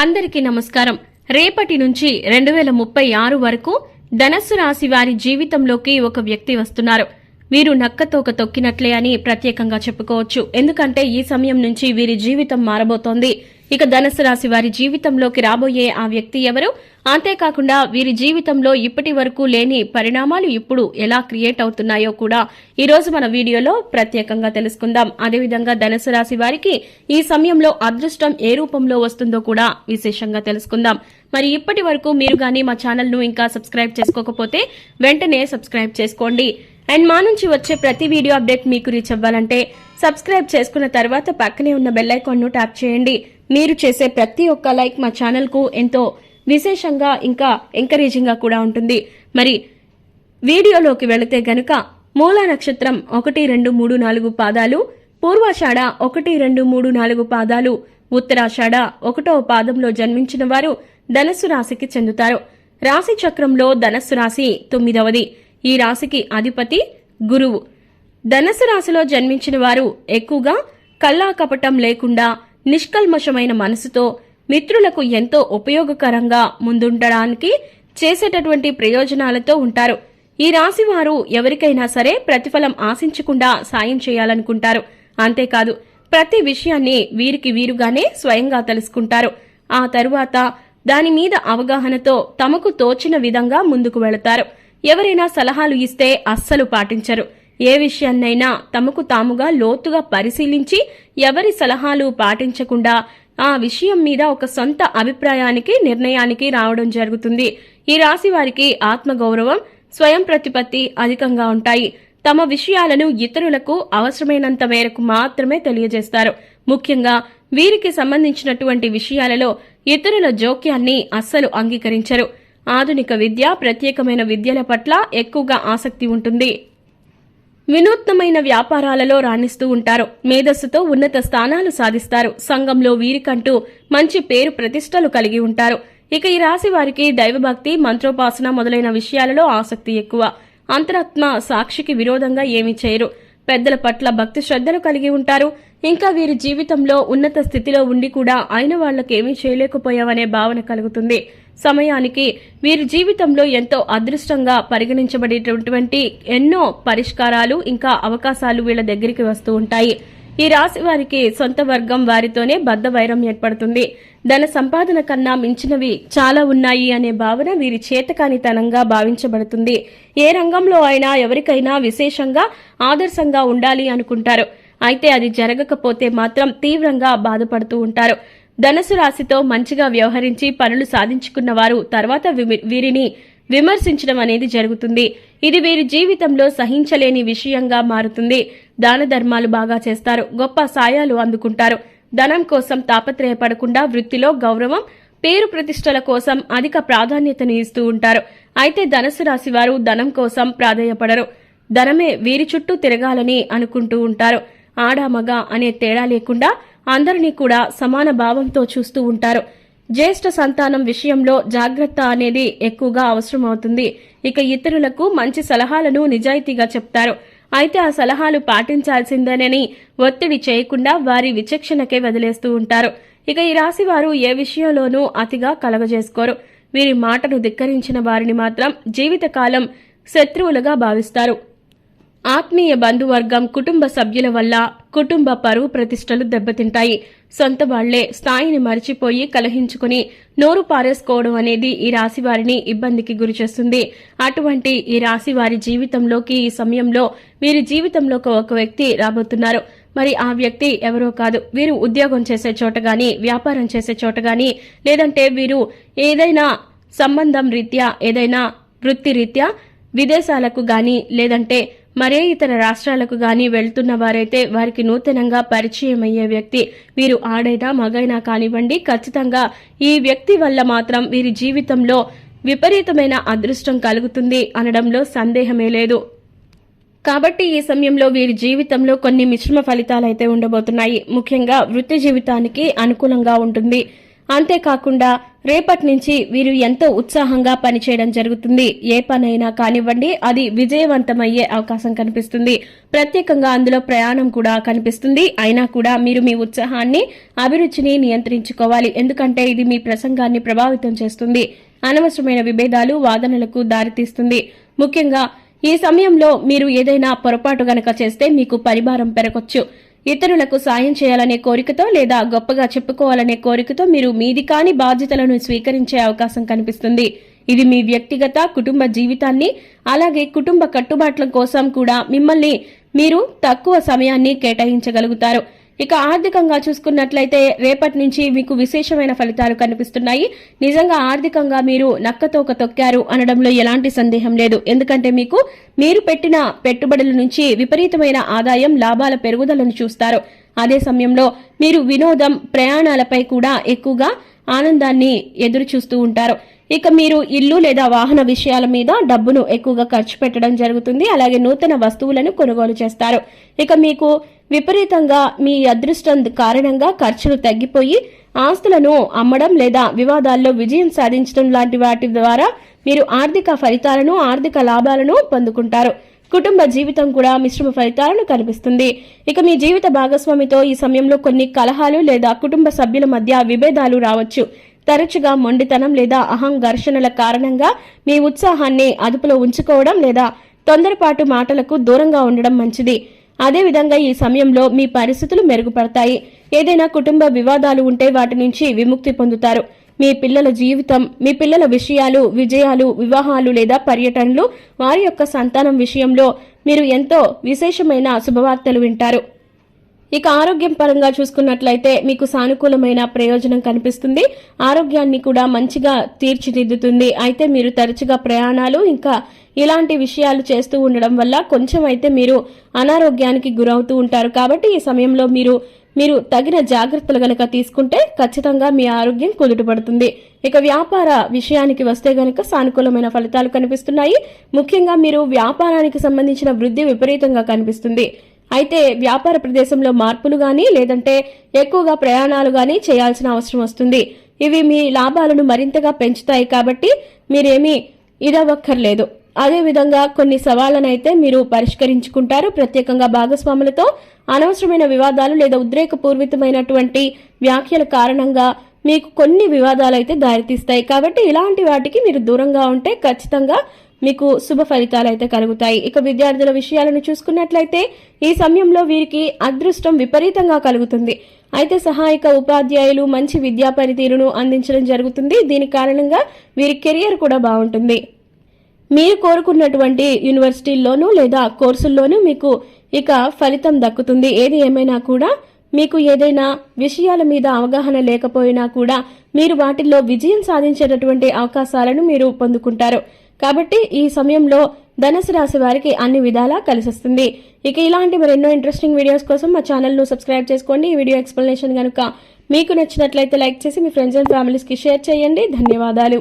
అందరికీ నమస్కారం. రేపటి నుంచి రెండు వేల ముప్పై ఆరు వరకు ధనస్సు రాశి వారి జీవితంలోకి ఒక వ్యక్తి వస్తున్నారు. వీరు నక్కతోక తొక్కినట్లే అని ప్రత్యేకంగా చెప్పుకోవచ్చు. ఎందుకంటే ఈ సమయం నుంచి వీరి జీవితం మారబోతోంది. ఇక ధనస్సు రాశి వారి జీవితంలోకి రాబోయే ఆ వ్యక్తి ఎవరు? అంతేకాకుండా వీరి జీవితంలో ఇప్పటి వరకు లేని పరిణామాలు ఇప్పుడు ఎలా క్రియేట్ అవుతున్నాయో కూడా ఈరోజు మన వీడియోలో ప్రత్యేకంగా తెలుసుకుందాం. అదేవిధంగా ధనుసు రాశి వారికి ఈ సమయంలో అదృష్టం ఏ రూపంలో వస్తుందో కూడా విశేషంగా తెలుసుకుందాం. మరి ఇప్పటి వరకు మీరు కానీ మా ఛానల్ను ఇంకా సబ్స్క్రైబ్ చేసుకోకపోతే వెంటనే సబ్స్క్రైబ్ చేసుకోండి. అండ్ మా నుంచి వచ్చే ప్రతి వీడియో అప్డేట్ మీకు రీచ్ అవ్వాలంటే సబ్స్క్రైబ్ చేసుకున్న తర్వాత పక్కనే ఉన్న బెల్ ఐకాన్ ట్యాప్ చేయండి. మీరు చేసే ప్రతి ఒక్క లైక్ మా ఛానల్కు ఎంతో విశేషంగా ఇంకా ఎంకరేజింగ్గా కూడా ఉంటుంది. మరి వీడియోలోకి వెళితే గనుక మూల నక్షత్రం ఒకటి రెండు మూడు నాలుగు పాదాలు పూర్వాషాఢ ఒకటి రెండు మూడు నాలుగు పాదాలు ఉత్తరాషాఢ ఒకటో పాదంలో జన్మించిన వారు ధనస్సు రాశికి చెందుతారు. రాశి చక్రంలో ధనస్సు రాశి తొమ్మిదవది. ఈ రాశికి అధిపతి గురువు. ధనస్సు రాశిలో జన్మించిన వారు ఎక్కువగా కల్లా కపటం లేకుండా నిష్కల్మషమైన మనసుతో మిత్రులకు ఎంతో ఉపయోగకరంగా ముందుండడానికి చేసేటటువంటి ప్రయోజనాలతో ఉంటారు. ఈ రాశి వారు ఎవరికైనా సరే ప్రతిఫలం ఆశించకుండా సాయం చేయాలనుకుంటారు. అంతేకాదు ప్రతి విషయాన్ని వీరికి వీరుగానే స్వయంగా తెలుసుకుంటారు. ఆ తరువాత దాని మీద అవగాహనతో తమకు తోచిన విధంగా ముందుకు వెళతారు. ఎవరైనా సలహాలు ఇస్తే అస్సలు పాటించరు. ఏ విషయాన్నైనా తమకు తాముగా లోతుగా పరిశీలించి ఎవరి సలహాలు పాటించకుండా ఆ విషయం మీద ఒక సొంత అభిప్రాయానికి నిర్ణయానికి రావడం జరుగుతుంది. ఈ రాశి వారికి ఆత్మగౌరవం స్వయం ప్రతిపత్తి అధికంగా ఉంటాయి. తమ విషయాలను ఇతరులకు అవసరమైనంత మేరకు మాత్రమే తెలియజేస్తారు. ముఖ్యంగా వీరికి సంబంధించినటువంటి విషయాలలో ఇతరుల జోక్యాన్ని అస్సలు అంగీకరించరు. ఆధునిక విద్య ప్రత్యేకమైన విద్యల పట్ల ఎక్కువగా ఆసక్తి ఉంటుంది. వినూత్నమైన వ్యాపారాలలో రాణిస్తూ ఉంటారు. మేధస్సుతో ఉన్నత స్థానాలు సాధిస్తారు. సంఘంలో వీరికంటూ మంచి పేరు ప్రతిష్టలు కలిగి ఉంటారు. ఇక ఈ రాశి వారికి దైవభక్తి మంత్రోపాసన మొదలైన విషయాలలో ఆసక్తి ఎక్కువ. అంతరాత్మ సాక్షికి విరోధంగా ఏమీ చేయరు. పెద్దల పట్ల భక్తి శ్రద్ధలు కలిగి ఉంటారు. ఇంకా వీరి జీవితంలో ఉన్నత స్థితిలో ఉండి కూడా అయిన వాళ్ళకేమీ చేయలేకపోయామనే భావన కలుగుతుంది. సమయానికి వీరి జీవితంలో ఎంతో అదృష్టంగా పరిగణించబడేటటువంటి ఎన్నో పరిష్కారాలు ఇంకా అవకాశాలు వీళ్ళ దగ్గరికి వస్తూ ఉంటాయి. ఈ రాశి వారికి సొంత వర్గం వారితోనే బద్ద వైరం ఏర్పడుతుంది. ధన సంపాదన కన్నా మించినవి చాలా ఉన్నాయి అనే భావన వీరి చేతకానితనంగా భావించబడుతుంది. ఏ రంగంలో అయినా ఎవరికైనా విశేషంగా ఆదర్శంగా ఉండాలి అనుకుంటారు. అయితే అది జరగకపోతే మాత్రం తీవ్రంగా బాధపడుతూ ఉంటారు. ధనసు రాశితో మంచిగా వ్యవహరించి పనులు సాధించుకున్న వారు తర్వాత వీరిని విమర్శించడం అనేది జరుగుతుంది. ఇది వీరి జీవితంలో సహించలేని విషయంగా మారుతుంది. దాన ధర్మాలు బాగా చేస్తారు. గొప్ప సాయాలు అందుకుంటారు. ధనం కోసం తాపత్రయపడకుండా వృత్తిలో గౌరవం పేరు ప్రతిష్టల కోసం అధిక ప్రాధాన్యతను ఇస్తూ ఉంటారు. అయితే ధనస్సు రాశి వారు ధనం కోసం ప్రాధాయపడరు. ధనమే వీరి చుట్టూ తిరగాలని అనుకుంటూ ఉంటారు. ఆడ మగ అనే తేడా లేకుండా అందరినీ కూడా సమాన భావంతో చూస్తూ ఉంటారు. జ్యేష్ఠ సంతానం విషయంలో జాగ్రత్త అనేది ఎక్కువగా అవసరం అవుతుంది ఇక ఇతరులకు మంచి సలహాలను నిజాయితీగా చెప్తారు. అయితే ఆ సలహాలు పాటించాల్సిందేనని ఒత్తిడి చేయకుండా వారి విచక్షణకే వదిలేస్తూ ఉంటారు. ఇక ఈ రాశి వారు ఏ విషయంలోనూ అతిగా కలగజేసుకోరు. వీరి మాటను ధిక్కరించిన వారిని మాత్రం జీవితకాలం శత్రువులుగా భావిస్తారు. ఆత్మీయ బంధువర్గం కుటుంబ సభ్యుల వల్ల కుటుంబ పరువు ప్రతిష్టలు దెబ్బతింటాయి. సొంత వాళ్ళే స్థాయిని మరిచిపోయి కలహించుకుని నోరు పారేసుకోవడం అనేది ఈ రాశి వారిని ఇబ్బందికి గురిచేస్తుంది అటువంటి ఈ రాశి వారి జీవితంలోకి ఈ సమయంలో వీరి జీవితంలోకి ఒక వ్యక్తి రాబోతున్నారు. మరి ఆ వ్యక్తి ఎవరో కాదు. వీరు ఉద్యోగం చేసే చోట గాని వ్యాపారం చేసే చోట గాని లేదంటే వీరు ఏదైనా సంబంధం రీత్యా ఏదైనా వృత్తి రీత్యా విదేశాలకు గాని లేదంటే మరే ఇతర రాష్ట్రాలకు గాని వెళ్తున్న వారైతే వారికి నూతనంగా పరిచయం అయ్యే వ్యక్తి వీరు ఆడైనా మగైనా కానివ్వండి. ఖచ్చితంగా ఈ వ్యక్తి వల్ల మాత్రం వీరి జీవితంలో విపరీతమైన అదృష్టం కలుగుతుంది అనడంలో సందేహమే లేదు. కాబట్టి ఈ సమయంలో వీరి జీవితంలో కొన్ని మిశ్రమ ఫలితాలు అయితే ఉండబోతున్నాయి. ముఖ్యంగా వృత్తి జీవితానికి అనుకూలంగా ఉంటుంది. అంతేకాకుండా రేపటి నుంచి వీరు ఎంతో ఉత్సాహంగా పనిచేయడం జరుగుతుంది. ఏ పనైనా కానివ్వండి అది విజయవంతమయ్యే అవకాశం కనిపిస్తుంది. ప్రత్యేకంగా అందులో ప్రయాణం కూడా కనిపిస్తుంది. అయినా కూడా మీరు మీ ఉత్సాహాన్ని అభిరుచిని నియంత్రించుకోవాలి. ఎందుకంటే ఇది మీ ప్రసంగాన్ని ప్రభావితం చేస్తుంది. అనవసరమైన విభేదాలు వాదనలకు దారితీస్తుంది. ముఖ్యంగా ఈ సమయంలో మీరు ఏదైనా పొరపాటు గనక చేస్తే మీకు పరిభారం పెరగొచ్చు. ఇతరులకు సాయం చేయాలనే కోరికతో లేదా గొప్పగా చెప్పుకోవాలనే కోరికతో మీరు మీది కాని బాధ్యతలను స్వీకరించే అవకాశం కనిపిస్తుంది. ఇది మీ వ్యక్తిగత కుటుంబ జీవితాన్ని అలాగే కుటుంబ కట్టుబాట్ల కోసం కూడా మిమ్మల్ని మీరు తక్కువ సమయాన్ని కేటాయించగలుగుతారు. ఇక ఆర్థికంగా చూసుకున్నట్లయితే రేపటి నుంచి మీకు విశేషమైన ఫలితాలు కనిపిస్తున్నాయి. నిజంగా ఆర్థికంగా మీరు నక్కతోక తొక్కారు అనడంలో ఎలాంటి సందేహం లేదు. ఎందుకంటే మీకు మీరు పెట్టిన పెట్టుబడుల నుంచి విపరీతమైన ఆదాయం లాభాల పెరుగుదలను చూస్తారు. అదే సమయంలో మీరు వినోదం ప్రయాణాలపై కూడా ఎక్కువగా ఆనందాన్ని ఎదురు చూస్తూ ఉంటారు. ఇక మీరు ఇల్లు లేదా వాహన విషయాల మీద డబ్బును ఎక్కువగా ఖర్చు పెట్టడం జరుగుతుంది. అలాగే నూతన వస్తువులను కొనుగోలు చేస్తారు. ఇక మీకు విపరీతంగా మీ అదృష్టం కారణంగా ఖర్చులు తగ్గిపోయి ఆస్తులను అమ్మడం లేదా వివాదాల్లో విజయం సాధించడం లాంటి వాటి ద్వారా మీరు ఆర్థిక ఫలితాలను ఆర్థిక లాభాలను పొందుకుంటారు. కుటుంబ జీవితం కూడా మిశ్రమ ఫలితాలను కనిపిస్తుంది. ఇక మీ జీవిత భాగస్వామితో ఈ సమయంలో కొన్ని కలహాలు లేదా కుటుంబ సభ్యుల మధ్య విభేదాలు రావచ్చు. తరచుగా మొండితనం లేదా అహం ఘర్షణల కారణంగా మీ ఉత్సాహాన్ని అదుపులో ఉంచుకోవడం లేదా తొందరపాటు మాటలకు దూరంగా ఉండడం మంచిది. అదేవిధంగా ఈ సమయంలో మీ పరిస్థితులు మెరుగుపడతాయి. ఏదైనా కుటుంబ వివాదాలు ఉంటే వాటి నుంచి విముక్తి పొందుతారు. మీ పిల్లల జీవితం మీ పిల్లల విషయాలు విజయాలు వివాహాలు లేదా పర్యటనలు వారి యొక్క సంతానం విషయంలో మీరు ఎంతో విశేషమైన శుభవార్తలు వింటారు. ఇక ఆరోగ్యం పరంగా చూసుకున్నట్లయితే మీకు సానుకూలమైన ప్రయోజనం కనిపిస్తుంది. ఆరోగ్యాన్ని కూడా మంచిగా తీర్చిదిద్దుతుంది. అయితే మీరు తరచుగా ప్రయాణాలు ఇంకా ఇలాంటి విషయాలు చేస్తూ ఉండడం వల్ల కొంచెం అయితే మీరు అనారోగ్యానికి గురవుతూ ఉంటారు. కాబట్టి ఈ సమయంలో మీరు మీరు తగిన జాగ్రత్తలు గనక తీసుకుంటే ఖచ్చితంగా మీ ఆరోగ్యం కుదుటపడుతుంది. ఇక వ్యాపార విషయానికి వస్తే గనక సానుకూలమైన ఫలితాలు కనిపిస్తున్నాయి. ముఖ్యంగా మీరు వ్యాపారానికి సంబంధించిన వృద్ధి విపరీతంగా కనిపిస్తుంది. అయితే వ్యాపార ప్రదేశంలో మార్పులు గాని లేదంటే ఎక్కువగా ప్రయాణాలు గాని చేయాల్సిన అవసరం వస్తుంది. ఇవి మీ లాభాలను మరింతగా పెంచుతాయి కాబట్టి మీరేమీ ఇదవక్కర్లేదు అదేవిధంగా కొన్ని సవాళ్ళనైతే మీరు పరిష్కరించుకుంటారు. ప్రత్యేకంగా భాగస్వాములతో అనవసరమైన వివాదాలు లేదా ఉద్రేకపూర్వితమైనటువంటి వ్యాఖ్యల కారణంగా మీకు కొన్ని వివాదాలు అయితే దారితీస్తాయి. కాబట్టి ఇలాంటి వాటికి మీరు దూరంగా ఉంటే ఖచ్చితంగా మీకు శుభ ఫలితాలు అయితే కలుగుతాయి. ఇక విద్యార్థుల విషయాలను చూసుకున్నట్లయితే ఈ సమయంలో వీరికి అదృష్టం విపరీతంగా కలుగుతుంది. అయితే సహాయక ఉపాధ్యాయులు మంచి విద్యా పనితీరును అందించడం జరుగుతుంది. దీని కారణంగా వీరి కెరియర్ కూడా బాగుంటుంది. మీరు కోరుకున్నటువంటి యూనివర్సిటీల్లోనూ లేదా కోర్సుల్లోనూ మీకు ఇక ఫలితం దక్కుతుంది. ఏది ఏమైనా కూడా మీకు ఏదైనా విషయాల మీద అవగాహన లేకపోయినా కూడా మీరు వాటిల్లో విజయం సాధించేటటువంటి అవకాశాలను మీరు పొందుకుంటారు. కాబట్టి ఈ సమయంలో ధనుసు రాశి వారికి అన్ని విధాలా కలిసిస్తుంది. ఇక ఇలాంటి మరెన్నో ఇంట్రెస్టింగ్ వీడియోస్ కోసం మా ఛానల్ను సబ్స్క్రైబ్ చేసుకోండి. ఈ వీడియో ఎక్స్ప్లెనేషన్ కనుక మీకు నచ్చినట్లయితే లైక్ చేసి మీ ఫ్రెండ్స్ అండ్ ఫ్యామిలీస్కి షేర్ చేయండి. ధన్యవాదాలు.